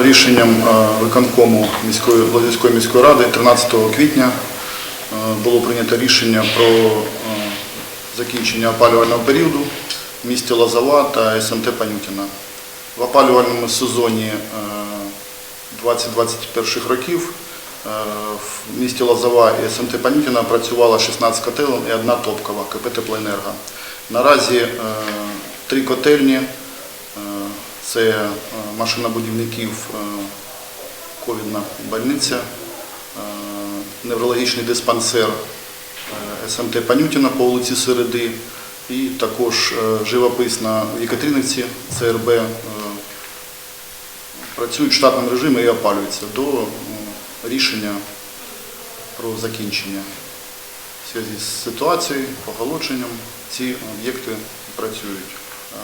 Рішенням е, виконкому міської Лозівської міської ради 13 квітня е, було прийнято рішення про е, закінчення опалювального періоду в місті Лозова та СМТ Панютіна. В опалювальному сезоні е, 2021 років в місті Лозова і СМТ Панютіна працювало 16 котелень і одна топкова КП «Теплоенерго». Наразі три котельні це е, машина будівників, е, ковідна больниця, е, неврологічний диспансер СМТ Панютіна по вулиці Середи і також живописна в Єкатеринівці ЦРБ працюють в штатному режимі і опалюються до рішення про закінчення. В зв'язку з ситуацією, поголодженням ці об'єкти працюють.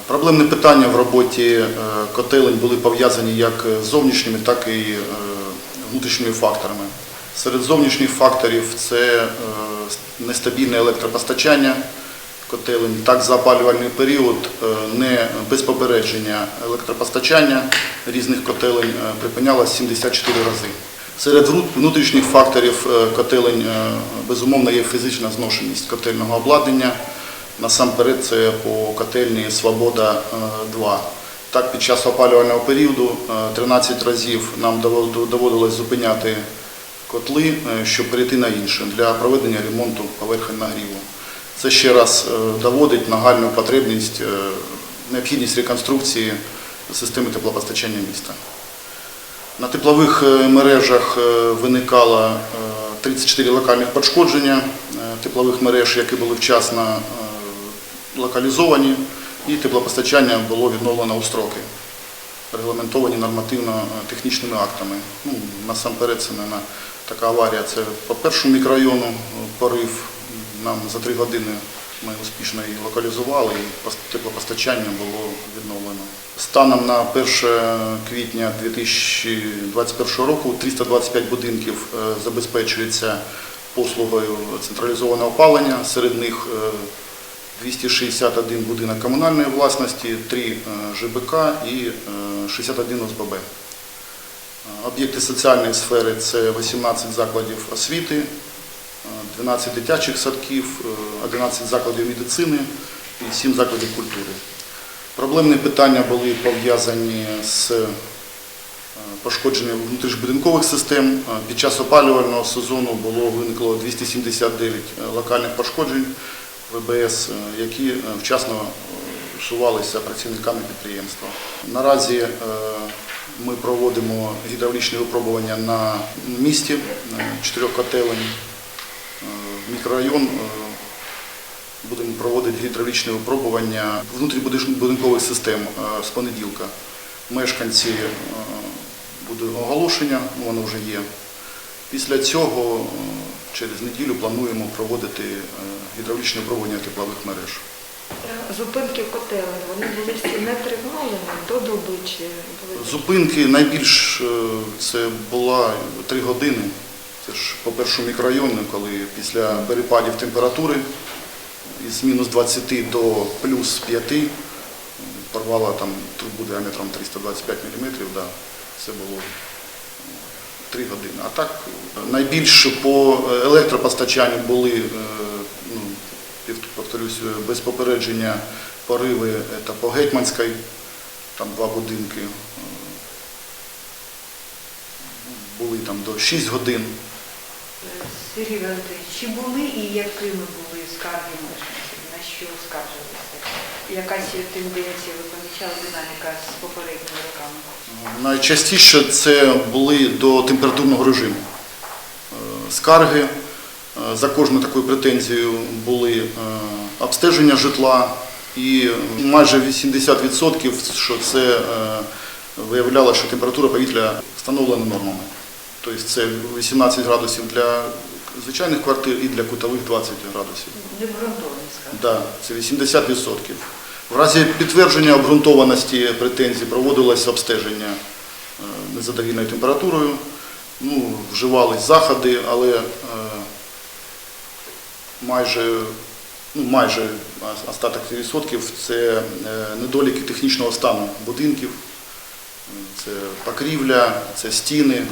Проблемні питання в роботі е, котелень були пов'язані як з зовнішніми, так і е, внутрішніми факторами. Серед зовнішніх факторів це е, нестабільне електропостачання котелень. Так, за опалювальний період не без попередження електропостачання різних котелень припинялось 74 рази. Серед внутрішніх факторів котелень, безумовно, є фізична зношеність котельного обладнання. Насамперед це по котельні Свобода 2. Так, під час опалювального періоду е, 13 разів нам доводилось зупиняти котли, е, щоб перейти на інше для проведення ремонту поверхень нагріву. Це ще раз е, доводить нагальну потребність, е, необхідність реконструкції системи теплопостачання міста. На теплових е, мережах е, виникало е, 34 локальних пошкодження е, теплових мереж, які були вчасно е, локалізовані, і теплопостачання було відновлено у строки, регламентовані нормативно-технічними актами. Ну, насамперед, це мабуть, така аварія. Це по першому мікрорайону е, порив. Нам за три години ми успішно її локалізували, і пос- теплопостачання було відновлено. Станом на 1 квітня 2021 року 325 будинків е, забезпечується послугою централізованого опалення. Серед них е, 261 будинок комунальної власності, 3 ЖБК і е, 61 ОСББ. Е, Об'єкти соціальної сфери це 18 закладів освіти, е, 12 дитячих садків, е, 11 закладів медицини і 7 закладів культури. Проблемні питання були пов'язані з е, пошкодженням внутрішньобудинкових систем. Е, Під час опалювального сезону було виникло 279 локальних пошкоджень ВБС, е, які е, вчасно е, усувалися працівниками підприємства. Наразі ми проводимо гідравлічні випробування на місті чотирьох котелень. Мікрорайон будемо проводити гідравлічне випробування внутрібудинкових систем з понеділка. Мешканці буде оголошення, воно вже є. Після цього через неділю плануємо проводити е, гідравлічне випробування теплових мереж. Зупинки котелень, вони були всі нетривалими до доби чи були Зупинки найбільш е, це була три години. Це ж по першому мікрорайону, коли після перепадів температури із мінус 20 до плюс 5 е, порвала там трубу діаметром 325 мм, да, це було три години. А так найбільше по е, електропостачанню були, е, ну, повторюсь, е, без попередження пориви це по Гетьманській, там два будинки. Були там до 6 годин. Сергій Валентинович, чи були і якими були скарги мешканців? На що скаржилися? Якась тенденція ви помічали динаміка з попередніми роками? Найчастіше це були до температурного режиму. Е, Скарги е, за кожну таку претензію були е, обстеження житла і майже 80% що це виявляло, що температура повітря встановлена нормами. Тобто це 18 градусів для звичайних квартир і для кутових 20 градусів. Необґрунтовані скарги. Да, це 80%. В разі підтвердження обґрунтованості претензій проводилось обстеження е, незадовільною температурою. Ну, вживались заходи, але е, майже, ну, майже остаток відсотків це е, недоліки технічного стану будинків, це покрівля, це стіни,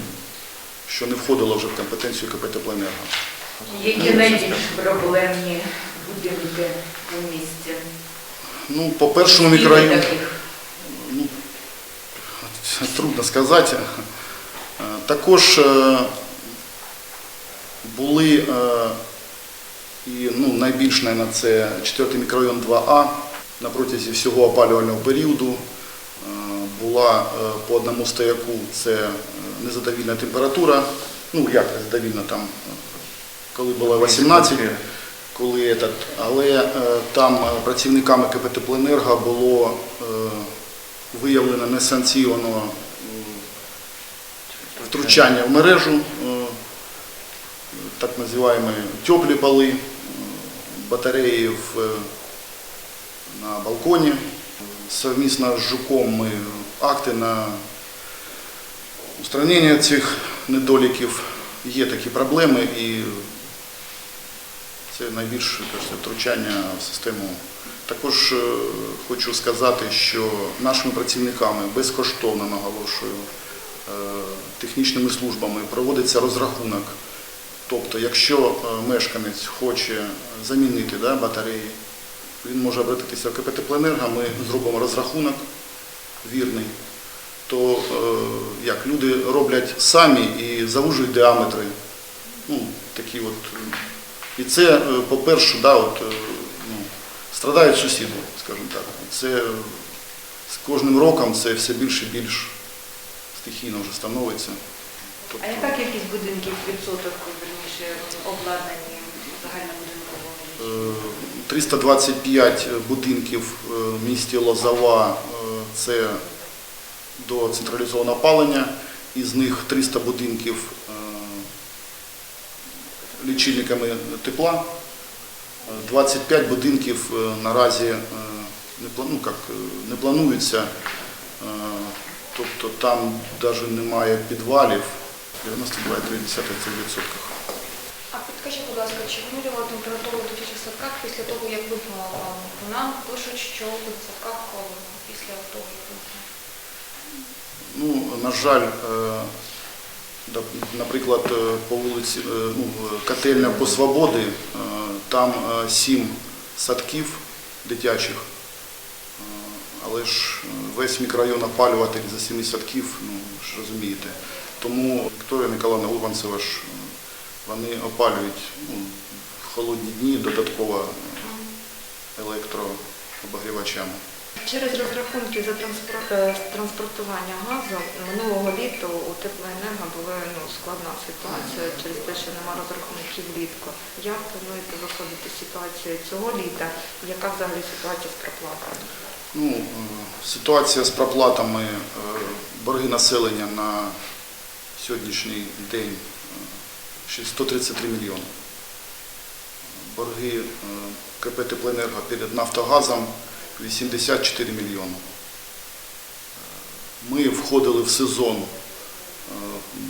що не входило вже в компетенцію КП «Теплоенерго». Які найбільш проблемні будинки у місті? Ну, по першому мікрорайону. Ну, трудно сказати. Е, Також е, були е, і ну, найбільш, мабуть, це 4 мікрорайон 2А. На протязі всього опалювального періоду була по одному стояку це незадовільна температура. Ну, як незадовільна там, коли було 18, коли этот, але е, там е, працівниками КП «Теплоенерго» було е, виявлено несанкціоноване м, втручання в мережу, так називаємо теплі е, батареї в, на балконі. Совмісно з Жуком ми акти на устранення цих недоліків. Є такі проблеми і це найбільше втручання в систему. Також е, хочу сказати, що нашими працівниками безкоштовно наголошую е, технічними службами проводиться розрахунок. Тобто, якщо е, мешканець хоче замінити да, батареї, він може обратитися в КП «Теплоенерго», ми зробимо розрахунок вірний, то як люди роблять самі і завужують діаметри. Ну, такі от. І це, е, по-перше, да, от, е, ну, страдають сусіди, скажімо так. Це е, з кожним роком це все більше і більш стихійно вже становиться. Тобто, А яка кількість будинків відсоток, верніше, обладнані загальнобудинковими? Е, 325 будинків в місті Лозова це до централізованого опалення, із них 300 будинків лічильниками тепла, Е, 25 будинків е, наразі е, не, плану, як, е, не планується, тобто там навіть немає підвалів, 92,3%. А підкажіть, будь ласка, чи вимірювала температуру в дитячих садках після того, як випала вам? Нам пишуть, що в садках холодно після того, як випала. Ну, на жаль, наприклад, е, по вулиці, е, ну, е, котельня по свободи, там сім садків дитячих, але ж весь мікрорайон опалювати за сіми садків, ну, ж розумієте. Тому Вікторія Миколаївна Урбанцева ж, вони опалюють ну, в холодні дні додатково електрообогрівачами. Через розрахунки за е, транспортування газу минулого літа у теплоенерго була ну, складна ситуація через те, що немає розрахунків влітку. Як плануєте виходити з ситуації цього літа? Яка взагалі ситуація з проплатою? Ну, е, ситуація з проплатами, е, борги населення на сьогоднішній день е, 133 мільйони. Борги КП «Теплоенерго» перед Нафтогазом 84 мільйони. Ми входили в сезон, е,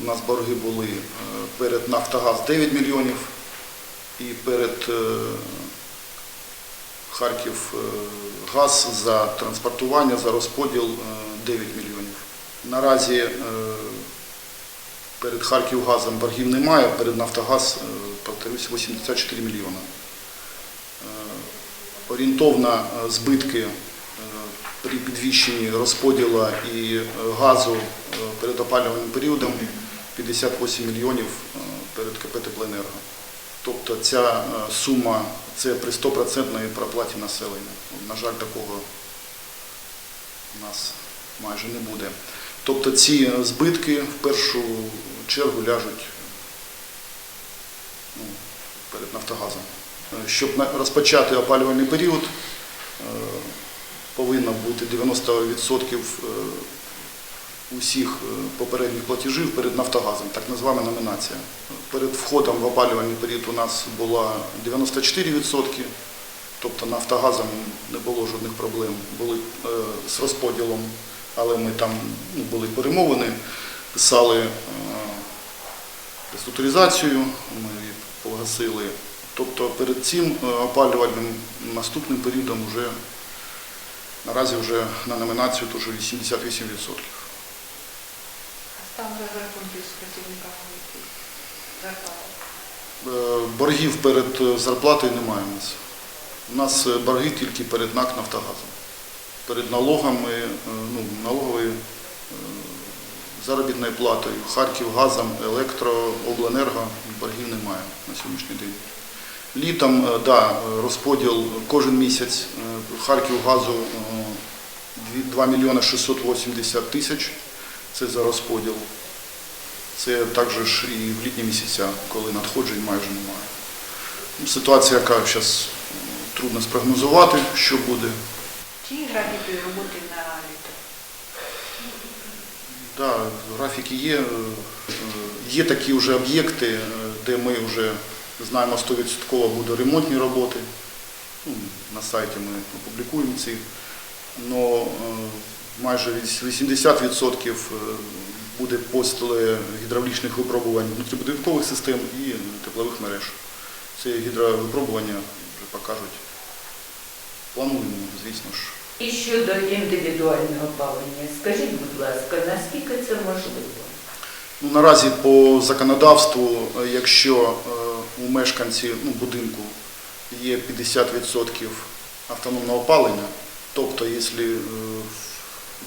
у нас борги були е, перед Нафтогаз 9 мільйонів і перед е, Харків е, газ за транспортування, за розподіл е, 9 мільйонів. Наразі перед Харківгазом боргів немає, перед Нафтогаз, е, повторюсь, 84 мільйони. Орієнтовно е, збитки е, при підвищенні розподілу і е, газу перед опалювальним періодом 58 мільйонів перед КП «Теплоенерго». Тобто ця сума це при 100% проплаті населення. На жаль, такого у нас майже не буде. Тобто ці збитки в першу чергу ляжуть ну, перед Нафтогазом. Е, Щоб розпочати опалювальний період, е, повинно бути 90% е, усіх попередніх платежів перед Нафтогазом, так називаємо номінація. Перед входом в опалювальний період у нас було 94%, тобто Нафтогазом не було жодних проблем, були з розподілом, але ми там ну, були перемовини, писали реструктуризацію, ми погасили. Тобто перед цим е, опалювальним наступним періодом вже наразі вже на номінацію вже 88%. Там розрахунки з працівниками. Е, Боргів перед е, зарплатою немає у нас. У нас борги тільки перед НАК Нафтогазом. Перед налогами, ну, налоговою заробітною платою, Харківгазом, електрообленерго боргів немає на сьогоднішній день. Літом, е, да, е, розподіл кожен місяць е, Харківгазу е, 2 мільйони 680 тисяч. Це за розподіл. Це також і в літні місяця, коли надходжень майже немає. Ну, Ситуація, яка зараз трудно спрогнозувати, що буде. Чи є графіки роботи на літо? Да, графіки є. Е, е, Є такі вже об'єкти, е, де ми вже знаємо 100% буде ремонтні роботи. Ну, на сайті ми опублікуємо ці. Но майже 80% е, буде після гідравлічних випробувань внутрібудинкових систем і теплових мереж. Це гідровипробування вже покажуть. Плануємо, звісно ж. І щодо індивідуального опалення, скажіть, будь ласка, наскільки це можливо? Ну, наразі по законодавству, е, якщо е, у мешканців ну, будинку є 50% автономного опалення, тобто якщо е,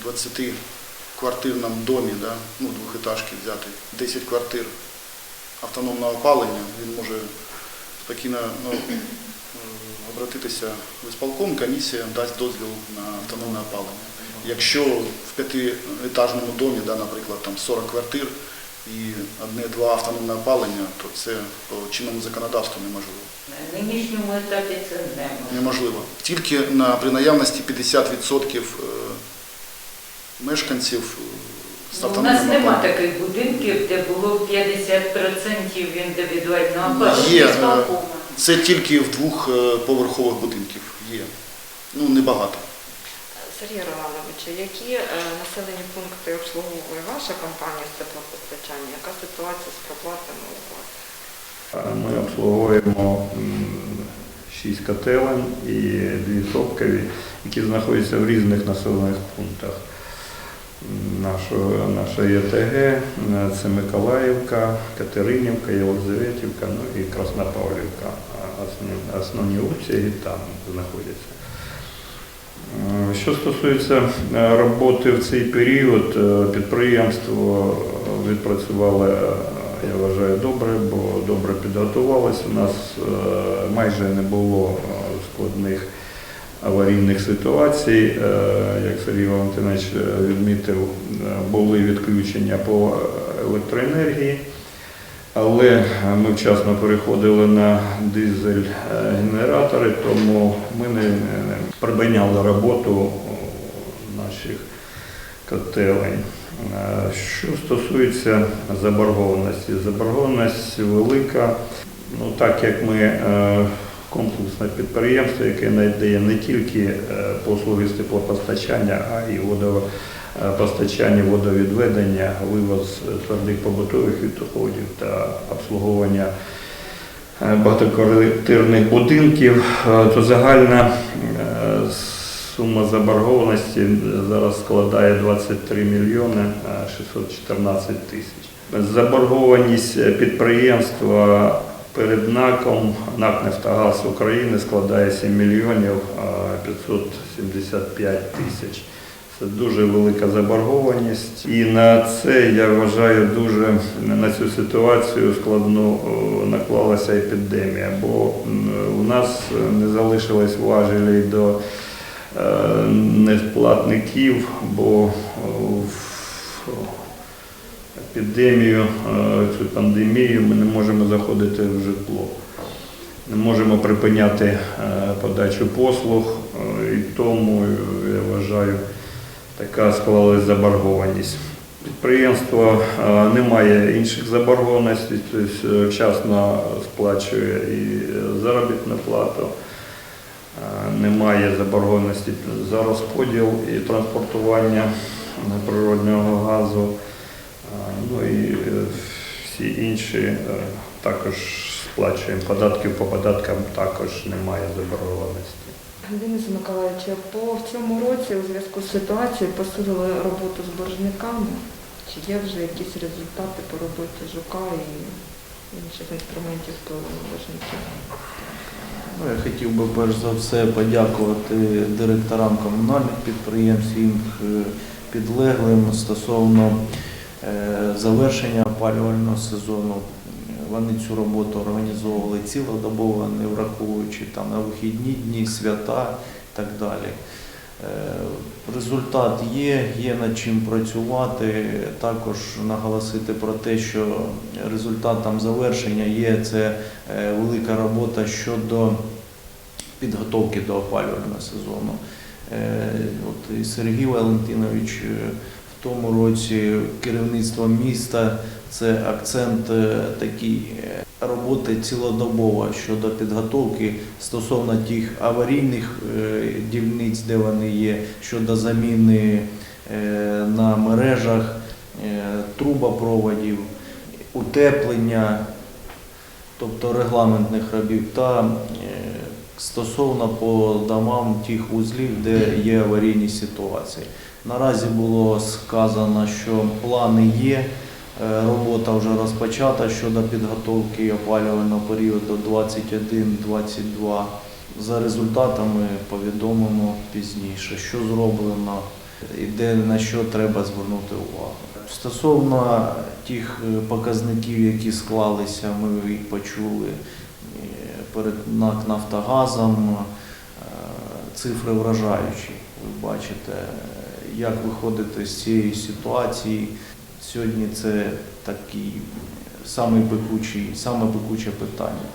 в 20-квартирному домі, да, ну, двохетажки взяти 10 квартир автономного опалення, він може спокійно ну, обратитися в ісполком, комісія дасть дозвіл на автономне опалення. Якщо в п'ятиетажному домі, да, наприклад, там 40 квартир і одне-два автономне опалення, то це по чинному законодавству неможливо. На нинішньому етапі це неможливо. Неможливо. Тільки на, при наявності 50% е, мешканців е, з Ну, У автономним нас нема опаленням. таких будинків, де було 50% індивідуального опалення. Є, е. Це тільки в двохповерхових будинків є. Ну, небагато. Сергій Романович, які е, населені пункти обслуговує ваша компанія з теплопостачання? Яка ситуація з проплатами у вас? Ми обслуговуємо шість котелень і дві топкові, які знаходяться в різних населених пунктах. Наша ЄТГ е, це Миколаївка, Катеринівка, Єлизаветівка, ну і Краснопавлівка. Основні обсяги там знаходяться. Що стосується е, роботи в цей період, е, підприємство е, відпрацювало, я вважаю, добре, бо добре підготувалось. У нас майже не було складних аварійних ситуацій. Як Сергій Валентинович відмітив, були відключення по електроенергії. Але ми вчасно переходили на дизель-генератори, тому ми не, припиняли роботу наших котелень. Що стосується заборгованості, заборгованість велика. Ну, так як ми е, комплексне підприємство, яке надає не тільки е, послуги з теплопостачання, а й водопостачання, водовідведення, вивоз твердих побутових відходів та обслуговування е, багатоквартирних будинків, е, то загальна е, сума заборгованості зараз складає 23 мільйони е, 614 тисяч. Заборгованість підприємства перед НАКом НАК «Нафтогаз України складає 7 мільйонів е, 575 тисяч. Це дуже велика заборгованість. І на це я вважаю дуже на цю ситуацію складну о, наклалася епідемія, бо у нас не залишилось важелей до е, несплатників, бо в епідемію, е, цю пандемію ми не можемо заходити в житло. Не можемо припиняти е, подачу послуг, е, і тому е, я вважаю, така склалась заборгованість. Підприємство не має інших заборгованостей, тобто е, вчасно сплачує і заробітну плату, немає заборгованості за розподіл і транспортування природнього газу. Ну і е, всі інші е, також сплачуємо податків, по податкам також немає заборгованості. Денис Миколаївич, по цьому році у зв'язку з ситуацією посилили роботу з боржниками. Чи є вже якісь результати по роботі жука і інших інструментів впливу на вожників? Ну, я хотів би перш за все подякувати директорам комунальних підприємств, їм е, підлеглим стосовно е, завершення опалювального сезону. Вони цю роботу організовували цілодобово, не враховуючи там на вихідні дні, свята і так далі. Е, Результат є, є над чим працювати. Також наголосити про те, що результатом завершення є це е, велика робота щодо підготовки до опалювального сезону. Е, От Сергій Валентинович в тому році керівництво міста це акцент е, такий е, роботи цілодобово щодо підготовки стосовно тих аварійних е, дільниць, де вони є, щодо заміни на мережах трубопроводів, утеплення, тобто регламентних робіт та стосовно по домам тих вузлів, де є аварійні ситуації. Наразі було сказано, що плани є. Е, Робота вже розпочата щодо підготовки опалювального періоду 21-22. За результатами повідомимо пізніше, що зроблено і де на що треба звернути увагу. Стосовно тих е, показників, які склалися, ми їх почули е, перед НАК Нафтогазом. Цифри вражаючі. Ви бачите, як виходити з цієї ситуації. Сьогодні це такий самий саме пекуче питання.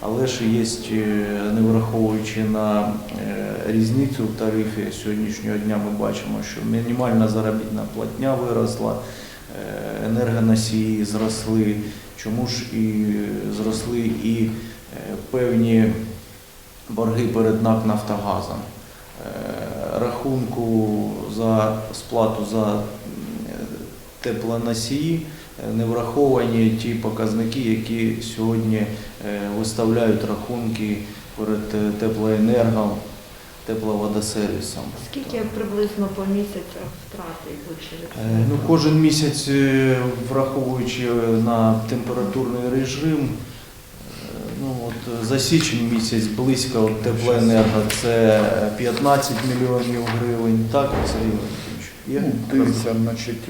Але ж є, е, не враховуючи на е, різницю в тарифі сьогоднішнього дня, ми бачимо, що мінімальна заробітна платня виросла, е, енергоносії зросли. Чому ж і зросли і певні борги перед НАК Нафтогазом. Рахунку за сплату за теплоносії е, не враховані ті показники, які сьогодні е, виставляють рахунки перед е, теплоенерго, тепловодосервісом. Скільки приблизно по місяцях втрати йдуть це? Ну, кожен місяць, враховуючи на температурний режим, ну, от за січень місяць близько от теплоенерго це 15 мільйонів гривень. Так, Сергій Валентинович? Є? Ну, дивіться, значить,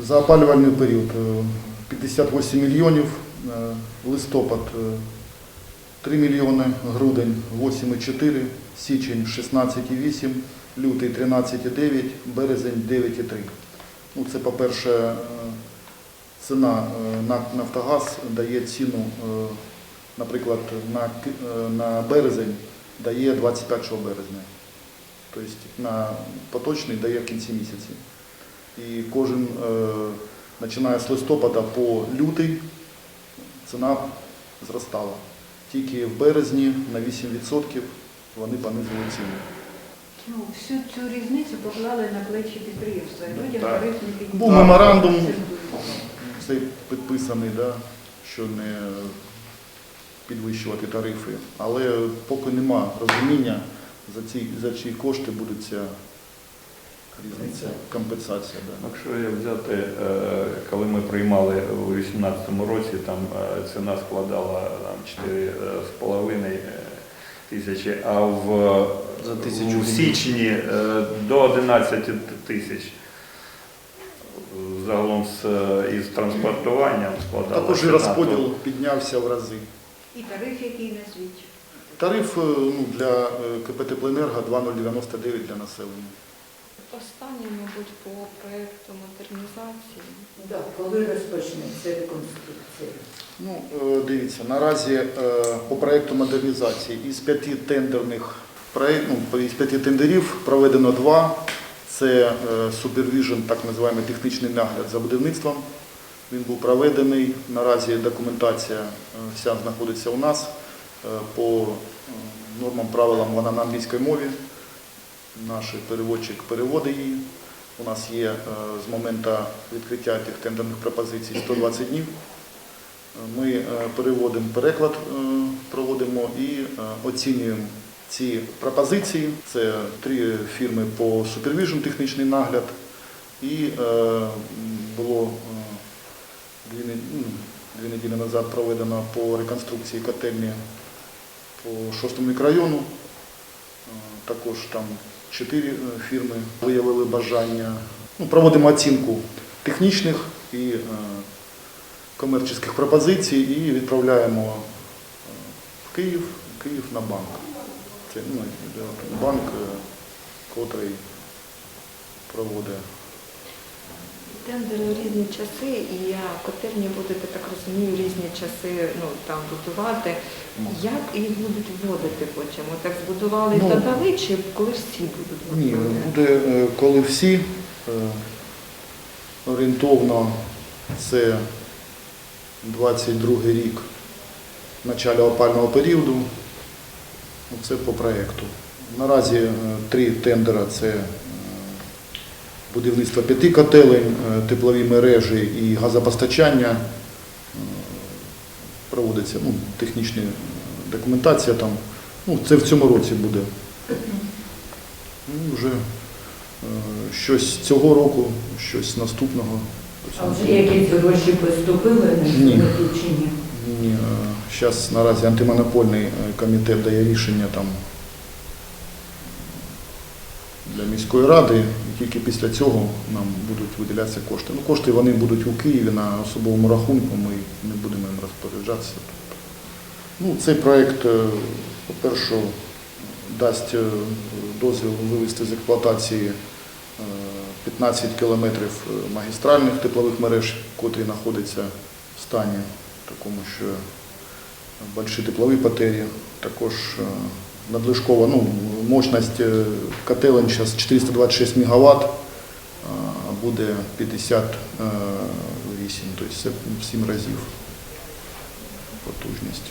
за опалювальний період е, 58 мільйонів, е, листопад е, 3 мільйони, грудень 8,4, січень 16,8, лютий 13,9, березень 9,3. Ну, це, по-перше, е, ціна е, на Нафтогаз дає ціну, е, наприклад, на, е, на березень дає 21 березня. Тобто на поточний дає в кінці місяці. І кожен, е, починає з листопада по лютий, ціна зростала. Тільки в березні на 8% вони понизили ціну. Ну, всю цю різницю поклали на плечі підприємства. Людям Так. тариф не підняли. Був меморандум. Це Цей підписаний, да, що не підвищувати тарифи. Але поки нема розуміння, за ці, за чиї кошти буде ця різниця, компенсація. Да. Якщо я взяти, е, коли ми приймали у 2018 році, там е, ціна складала 4,5 тисячі, а в За тисячу у січні е, до 11 тисяч. Загалом з, е, із транспортуванням складала. Також і розподіл піднявся в рази. І тариф, який на назвіть. Тариф е, ну, для е, КП «Теплоенерго» 2,099 для населення. Останнє, мабуть, по проєкту модернізації. Да, коли розпочнеться реконструкція? Ну, е, дивіться, наразі е, по проєкту модернізації із п'яти тендерних ну, із п'яти тендерів проведено два. Це Supervision, так називаємо технічний нагляд за будівництвом. Він був проведений. Наразі документація е, вся знаходиться у нас. По нормам, правилам вона на англійській мові. Наш переводчик переводить її. У нас є е, з моменту відкриття тих тендерних пропозицій 120 днів. Ми е, переводимо переклад, е, проводимо і оцінюємо ці пропозиції. Це три фірми по Supervision технічний нагляд, І було дві, ну, дві неділі назад проведено по реконструкції котельні по шостому мікрорайону. Також там чотири е, фірми виявили бажання. Ну, проводимо оцінку технічних і е, комерційних пропозицій і відправляємо е, в Київ, Київ на банк. Це ну, банк, який проводить. Тендери у різні часи, і котельні будете, так розумію, різні часи ну, там будувати. Як їх будуть вводити потім? Так збудували і Ну, додали, чи коли всі будуть Ні, буде е, коли всі е, орієнтовно це 22 рік, начало опального періоду. Ну, Це по проєкту. Наразі е, три тендера це будівництво п'яти котелень, е, теплові мережі і газопостачання. Е, Проводиться ну, технічна документація там. Ну, це в цьому році буде. Ну, вже е, щось цього року, щось наступного. А вже якісь гроші поступили на Ні. Ні, зараз наразі антимонопольний комітет дає рішення там для міської ради, і тільки після цього нам будуть виділятися кошти. Ну, кошти вони будуть у Києві на особовому рахунку, ми не будемо їм розпоряджатися. Ну, цей проєкт, е, по-перше, дасть е, дозвіл вивести з експлуатації е, 15 кілометрів е, магістральних теплових мереж, котрі знаходяться в стані такому, що больші теплові потері, також надлишкова ну, мощність е, котелень зараз 426 мегаватт, а буде 58, тобто це 7 разів потужність.